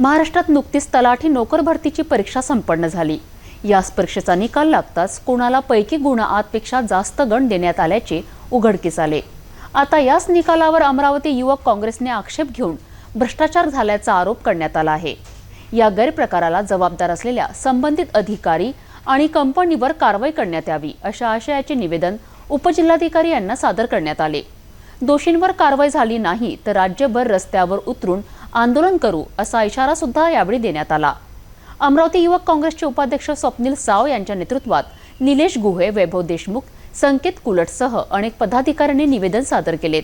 महाराष्ट्रात नुकतीच तलाठी नोकर भरतीची परीक्षा संपन्न झाली. याच परीक्षेचा निकाल लागताच कोणाला पैकी गुण आतपेक्षा जास्त गण देण्यात आल्याचे उघडकीस आले. आता याच निकालावर अमरावती युवक काँग्रेसने आक्षेप घेऊन भ्रष्टाचार झाल्याचा आरोप करण्यात आला आहे. या गैरप्रकाराला जबाबदार असलेल्या संबंधित अधिकारी आणि कंपनीवर कारवाई करण्यात यावी अशा आशयाचे निवेदन उपजिल्हाधिकारी यांना सादर करण्यात आले. दोषींवर कारवाई झाली नाही तर राज्यभर रस्त्यावर उतरून आंदोलन करू असा इशारा सुद्धा यावेळी देण्यात आला. अमरावती युवक काँग्रेसचे उपाध्यक्ष स्वप्नील साव यांच्या नेतृत्वात निलेश गुहे वैभव देशमुख संकेत कुलटसह अनेक पदाधिकाऱ्यांनी निवेदन सादर केलेत.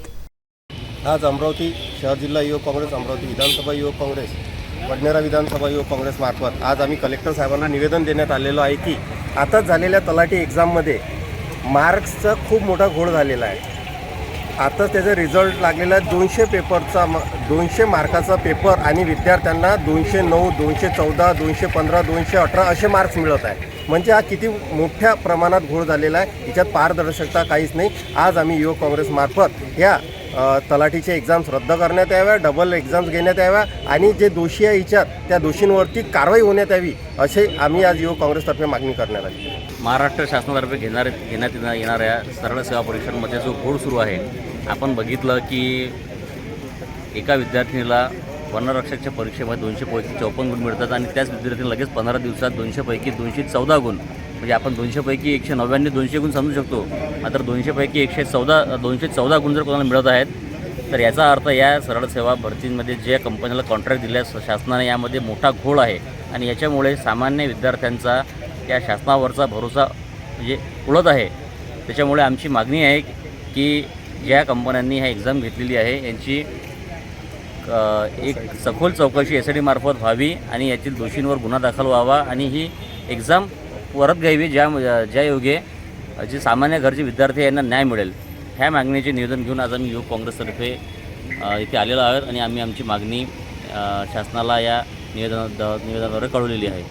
आज अमरावती शहर जिल्हा युवक काँग्रेस अमरावती विधानसभा युवक काँग्रेस वडनेरा विधानसभा युवक काँग्रेसमार्फत आज आम्ही कलेक्टर साहेबांना निवेदन देण्यात आलेलो आहे की आताच झालेल्या तलाठी एक्झाममध्ये मार्क्सचा खूप मोठा घोळ झालेला आहे. आताच त्याचा रिझल्ट लागलेला आहे दोनशे पेपरचा म दोनशे मार्काचा पेपर आणि विद्यार्थ्यांना दोनशे नऊ दोनशे चौदा दोनशे पंधरा दोनशे अठरा असे मार्क्स मिळत आहे. म्हणजे हा किती मोठ्या प्रमाणात घोळ झालेला आहे. याच्यात पारदर्शकता काहीच नाही. आज आम्ही युवक काँग्रेसमार्फत या तलाठीच्या एक्झाम्स रद्द करण्यात याव्या डबल एक्झाम्स घेण्यात याव्या आणि जे दोषी आहे हिच्यात त्या दोषींवरती कारवाई होण्यात यावी असे आम्ही आज युवक काँग्रेसतर्फे मागणी करण्यात आली. महाराष्ट्र शासनातर्फे घेणार घेण्यात येणाऱ्या सरळ सेवा परीक्षांमध्ये जो घोड सुरू आहे आपण बघितलं की एका विद्यार्थिनीला वनरक्षकच्या परीक्षेमध्ये दोनशे पैकी चौपन्न गुण मिळतात आणि त्याच विद्यार्थ्यांना लगेच पंधरा दिवसात दोनशेपैकी दोनशे चौदा गुण म्हणजे आपण दोनशेपैकी एकशे नव्याण्णव दोनशे गुण समजू शकतो. मात्र दोनशेपैकी एकशे चौदा दोनशे चौदा गुण जर कोणाला मिळत आहेत तर याचा अर्थ या सरळ सेवा भरतींमध्ये ज्या कंपनीला कॉन्ट्रॅक्ट दिल्यास शासनाने यामध्ये मोठा घोळ आहे. आणि याच्यामुळे सामान्य विद्यार्थ्यांचा या शासनावरचा भरोसा म्हणजे उडत आहे. त्याच्यामुळे आमची मागणी आहे की ज्या कंपन्यांनी ह्या एक्झाम घेतलेली आहे यांची एक सखोल चौकशी एस आय डीमार्फत व्हावी आणि यातील दोषींवर गुन्हा दाखल व्हावा आणि ही एक्झाम परत घ्यावी ज्या ज्या योगे जे सामान्य घरचे विद्यार्थी यांना न्याय मिळेल. ह्या मागणीचे निवेदन घेऊन आज आम्ही युवक काँग्रेसतर्फे इथे आलेलो आहोत आणि आम्ही आमची मागणी शासनाला या निवेदना निवेदनाद्वारे कळवलेली आहे.